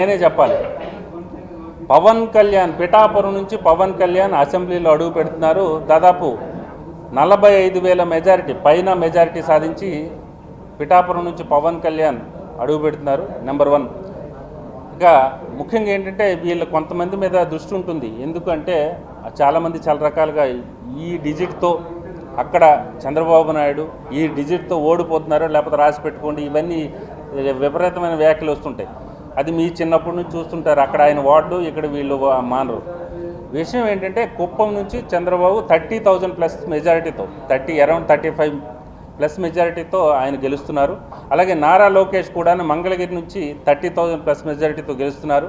నేనే చెప్పాలి. పవన్ కళ్యాణ్ పిఠాపురం నుంచి పవన్ కళ్యాణ్ అసెంబ్లీలో అడుగు పెడుతున్నారు. దాదాపు నలభై ఐదు వేల మెజారిటీ పైన మెజారిటీ సాధించి పిఠాపురం నుంచి పవన్ కళ్యాణ్ అడుగు పెడుతున్నారు నెంబర్ వన్. ఇంకా ముఖ్యంగా ఏంటంటే వీళ్ళు కొంతమంది మీద దృష్టి ఉంటుంది. ఎందుకంటే చాలామంది చాలా రకాలుగా ఈ డిజిట్తో అక్కడ చంద్రబాబు నాయుడు ఈ డిజిట్తో ఓడిపోతున్నారు లేకపోతే రాసి పెట్టుకోండి ఇవన్నీ విపరీతమైన వ్యాఖ్యలు వస్తుంటాయి. అది మీ చిన్నప్పటి నుంచి చూస్తుంటారు. అక్కడ ఆయన వార్డు ఇక్కడ వీళ్ళు మానరు. విషయం ఏంటంటే కుప్పం నుంచి చంద్రబాబు థర్టీ థౌజండ్ ప్లస్ మెజారిటీతో thirty around thirty five plus మెజారిటీతో ఆయన గెలుస్తున్నారు. అలాగే నారా లోకేష్ కూడా మంగళగిరి నుంచి థర్టీ థౌజండ్ ప్లస్ మెజారిటీతో గెలుస్తున్నారు.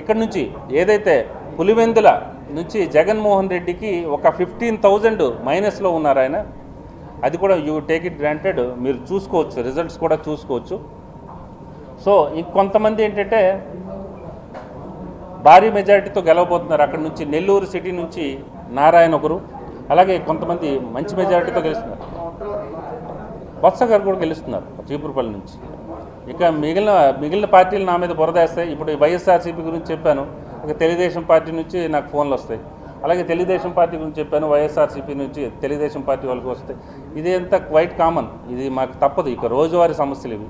ఇక్కడ నుంచి ఏదైతే పులివెందుల నుంచి జగన్మోహన్ రెడ్డికి ఒక ఫిఫ్టీన్ థౌజండ్ మైనస్లో ఉన్నారు ఆయన అది కూడా యూ టేక్ ఇట్ గ్రాంటెడ్. మీరు చూసుకోవచ్చు రిజల్ట్స్ కూడా చూసుకోవచ్చు. సో ఇంకొంతమంది ఏంటంటే భారీ మెజారిటీతో గెలవబోతున్నారు. అక్కడ నుంచి నెల్లూరు సిటీ నుంచి నారాయణ ఒకరు అలాగే కొంతమంది మంచి మెజారిటీతో గెలుస్తున్నారు. బొత్స గారు కూడా గెలుస్తున్నారు చీపురుపల్లి నుంచి. ఇక మిగిలిన మిగిలిన పార్టీలు నా మీద బురదేస్తాయి ఇప్పుడు వైఎస్ఆర్సీపీ గురించి చెప్పాను. ఇక తెలుగుదేశం పార్టీ నుంచి నాకు ఫోన్లు వస్తాయి. అలాగే తెలుగుదేశం పార్టీ గురించి చెప్పాను వైఎస్ఆర్సీపీ నుంచి తెలుగుదేశం పార్టీ వాళ్ళకి వస్తాయి. ఇది క్వైట్ కామన్. ఇది మాకు తప్పదు. ఇక రోజువారీ సమస్యలు ఇవి.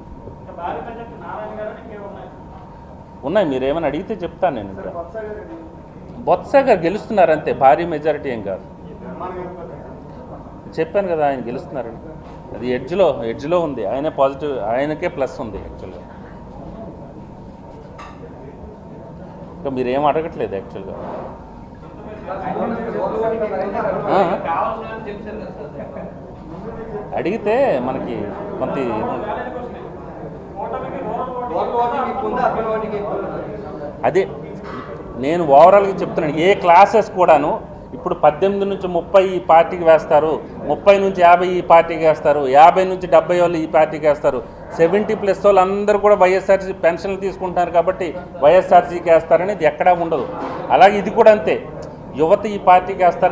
ఉన్నాయి? మీరు ఏమైనా అడిగితే చెప్తాను నేను ఇంకా. బొత్స గారు గెలుస్తున్నారు అంతే భారీ మెజారిటీ ఏం కాదు. చెప్పాను కదా ఆయన గెలుస్తున్నారని. అది ఎడ్జ్లో ఎడ్జ్లో ఉంది ఆయనే పాజిటివ్ ఆయనకే ప్లస్ ఉంది యాక్చువల్గా. ఇంకా మీరు అడగట్లేదు యాక్చువల్గా? అడిగితే మనకి కొంత. అదే నేను ఓవరాల్గా చెప్తున్నాను. ఏ క్లాసెస్ కూడాను ఇప్పుడు పద్దెనిమిది నుంచి ముప్పై ఈ పార్టీకి వేస్తారు ముప్పై నుంచి యాభై ఈ పార్టీకి వేస్తారు యాభై నుంచి డెబ్బై వాళ్ళు ఈ పార్టీకి వేస్తారు. సెవెంటీ ప్లస్ వాళ్ళు అందరూ కూడా వైఎస్ఆర్సీ పెన్షన్లు తీసుకుంటున్నారు కాబట్టి వైఎస్ఆర్సీకి వేస్తారనేది ఎక్కడా ఉండదు. అలాగే ఇది కూడా అంతే. యువత ఈ పార్టీకి వేస్తారు